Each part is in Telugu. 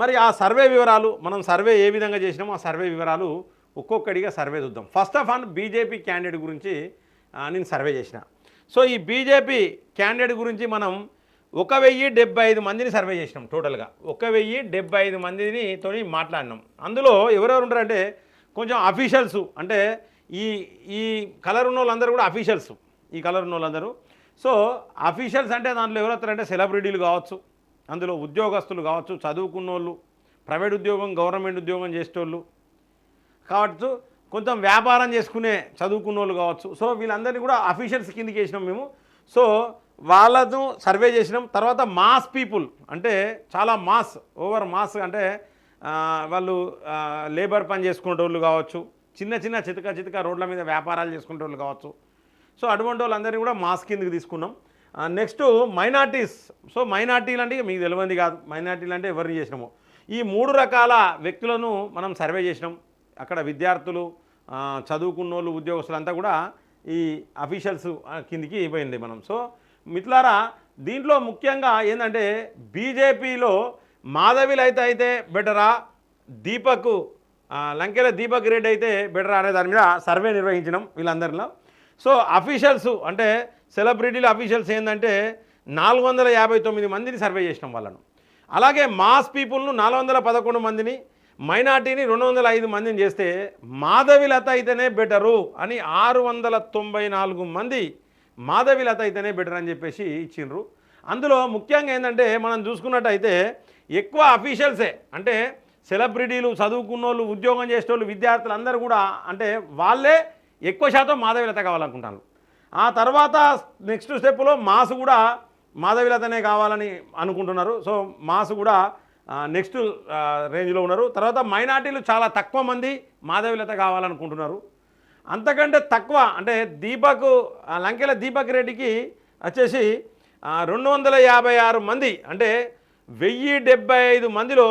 మరి ఆ సర్వే వివరాలు మనం సర్వే ఏ విధంగా చేసినామో ఆ సర్వే వివరాలు ఒక్కొక్కడిగా సర్వే చూద్దాం. First of all BJP candidate గురించి నేను సర్వే చేసిన. సో ఈ బీజేపీ క్యాండిడేట్ గురించి మనం ఒక వెయ్యి డెబ్బై ఐదు మందిని సర్వే చేసినాం టోటల్గా. ఒక వెయ్యి డెబ్బై ఐదు మందిని తోని మాట్లాడినాం. అందులో ఎవరెవరు ఉంటారంటే కొంచెం అఫీషియల్స్ అంటే ఈ ఈ కలర్ ఉన్న వాళ్ళందరూ కూడా అఫీషియల్స్ ఈ కలర్ ఉన్న వాళ్ళందరూ సో అఫీషియల్స్ అంటే దాంట్లో ఎవరు వస్తారంటే సెలబ్రిటీలు కావచ్చు అందులో ఉద్యోగస్తులు కావచ్చు చదువుకున్న వాళ్ళు ప్రైవేట్ ఉద్యోగం గవర్నమెంట్ ఉద్యోగం చేసేటోళ్ళు కావచ్చు కొంచెం వ్యాపారం చేసుకునే చదువుకున్న వాళ్ళు కావచ్చు. సో వీళ్ళందరినీ కూడా అఫీషియల్స్ కిందకి వేసినాం మేము. సో వాళ్ళను సర్వే చేసినాం. తర్వాత మాస్ పీపుల్ అంటే చాలా మాస్ ఓవర్ మాస్ అంటే వాళ్ళు లేబర్ పని చేసుకునేటోళ్ళు కావచ్చు చిన్న చిన్న చితక చితక రోడ్ల మీద వ్యాపారాలు చేసుకునేటోళ్ళు కావచ్చు. సో అటువంటి వాళ్ళందరినీ కూడా మాస్ కిందకి తీసుకున్నాం. నెక్స్ట్ మైనార్టీస్ సో మైనార్టీలు అంటే మీకు తెలియంది కాదు. మైనార్టీలు అంటే ఎవరిని చేసినాము? ఈ మూడు రకాల వ్యక్తులను మనం సర్వే చేసినాం. అక్కడ విద్యార్థులు చదువుకున్నోళ్ళు చదువుకున్న వాళ్ళు ఉద్యోగస్తులంతా కూడా ఈ అఫీషియల్స్ కిందికి పోయింది మనం. సో మిట్లారా దీంట్లో ముఖ్యంగా ఏంటంటే బీజేపీలో మాధవిలు అయితే అయితే బెటరా? దీపక్ లంకెల దీపక్ రెడ్డి అయితే బెటర్ అనే దాని మీద సర్వే నిర్వహించినాం వీళ్ళందరిలో. సో అఫీషియల్స్ అంటే సెలబ్రిటీలు అఫీషియల్స్ ఏంటంటే నాలుగు వందల యాభై తొమ్మిది మందిని సర్వే చేసినాం వాళ్ళను. అలాగే మాస్ పీపుల్ను నాలుగు వందల పదకొండు మందిని మైనార్టీని రెండు వందల ఐదు మందిని చేస్తే మాధవిలత అయితేనే బెటరు అని ఆరు వందల తొంభై నాలుగు మంది మాధవిలత అయితేనే బెటర్ అని చెప్పేసి ఇచ్చిండ్రు. అందులో ముఖ్యంగా ఏంటంటే మనం చూసుకున్నట్టయితే ఎక్కువ అఫీషియల్సే. అంటే సెలబ్రిటీలు చదువుకున్నోళ్ళు ఉద్యోగం చేసేటోళ్ళు విద్యార్థులు అందరూ కూడా అంటే వాళ్ళే ఎక్కువ శాతం మాధవిలత కావాలనుకుంటాను ఆ తర్వాత నెక్స్ట్ స్టెప్లో మాస్ కూడా మాధవిలతనే కావాలని అనుకుంటున్నారు. సో మాస్ కూడా నెక్స్ట్ రేంజ్లో ఉన్నారు. తర్వాత మైనార్టీలు చాలా తక్కువ మంది మాధవిలత కావాలనుకుంటున్నారు. అంతకంటే తక్కువ అంటే దీపక్ లంకెల దీపక్ రెడ్డికి వచ్చేసి రెండు వందల యాభై ఆరు మంది అంటే వెయ్యి డెబ్బై ఐదు మందిలో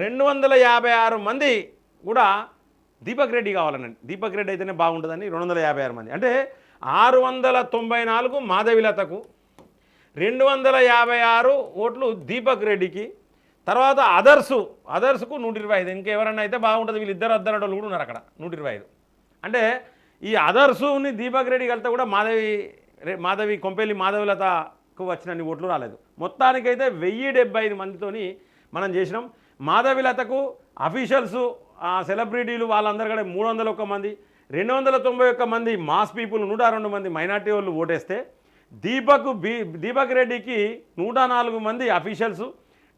రెండు వందల యాభై ఆరు మంది కూడా దీపక్ రెడ్డి కావాలనండి దీపక్ రెడ్డి అయితేనే బాగుంటుందని రెండు వందల యాభై ఆరు మంది. అంటే ఆరు వందల తొంభై నాలుగు మాధవిలతకు రెండు వందల యాభై ఆరు ఓట్లు దీపక్ రెడ్డికి తర్వాత అదర్సు అదర్స్కు నూట ఇరవై ఐదు. ఇంకెవరన్నా అయితే బాగుంటుంది వీళ్ళిద్దరు అద్దరు వాళ్ళు కూడా ఉన్నారు అక్కడ నూట ఇరవై ఐదు. అంటే ఈ అదర్సుని దీపక్ రెడ్డి కలితే కూడా మాధవి మాధవి కొంపెల్లి మాధవిలతకు వచ్చినన్ని ఓట్లు రాలేదు. మొత్తానికైతే వెయ్యి డెబ్బై ఐదు మందితోని మనం చేసినాం. మాధవిలతకు అఫీషియల్స్ సెలబ్రిటీలు వాళ్ళందరూ కూడా మూడు వందల ఒక్క మంది రెండు వందల తొంభై ఒక్క మంది మాస్ పీపుల్ నూట రెండు మంది మైనార్టీ వాళ్ళు ఓటేస్తే దీపక్ బి దీపక్ రెడ్డికి నూట నాలుగు మంది అఫీషియల్స్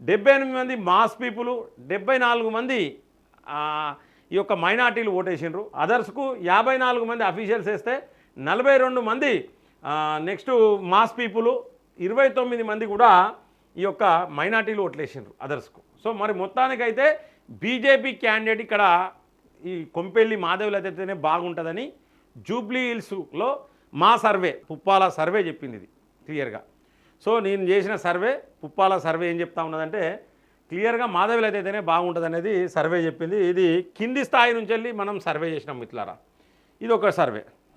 డెబ్బై ఎనిమిది మంది మాస్ పీపుల్ డెబ్బై నాలుగు మంది ఈ యొక్క మైనార్టీలు ఓటేసిండ్రు. అదర్స్కు యాభై నాలుగు మంది అఫీషియల్స్ వేస్తే నలభై రెండు మంది నెక్స్ట్ మాస్ పీపుల్ ఇరవై తొమ్మిది మంది కూడా ఈ యొక్క మైనార్టీలు ఓట్లేసిండ్రు అదర్స్కు. సో మరి మొత్తానికైతే బీజేపీ క్యాండిడేట్ ఇక్కడ ఈ కొంపెల్లి మాధవులు అయితేనే బాగుంటుందని జూబ్లీ హిల్స్లో మా సర్వే పుప్పాల సర్వే చెప్పింది ఇది క్లియర్గా. సో నేను చేసిన సర్వే పుప్పాల సర్వే ఏం చెప్తా ఉన్నదంటే క్లియర్గా మాధవులు అయితేనే బాగుంటుంది అనేది సర్వే చెప్పింది. ఇది కింది స్థాయి నుంచి వెళ్ళి మనం సర్వే చేసినాం మిత్రులారా. ఇది ఒక సర్వే.